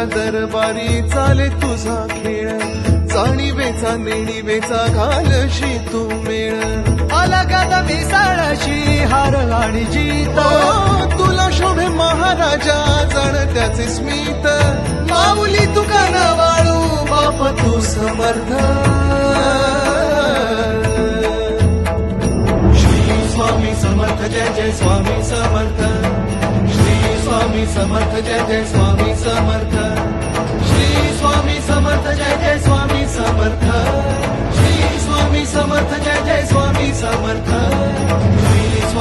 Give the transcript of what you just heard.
ब्रह्मांडाच्या दरबारी चाले तुझा खेळ. जाणीवेचा नेणीवेचा घालशी तू मेळ. आला गादा मिसाळाशी हार आणि जीत. ओ, तुला शोभे महाराजा जण त्याचे स्मित. माऊली तुका वाळू बाप तू समर्थ. श्री स्वामी समर्थ जय जय स्वामी समर्थ. श्री स्वामी समर्थ जय जय स्वामी समर्थ.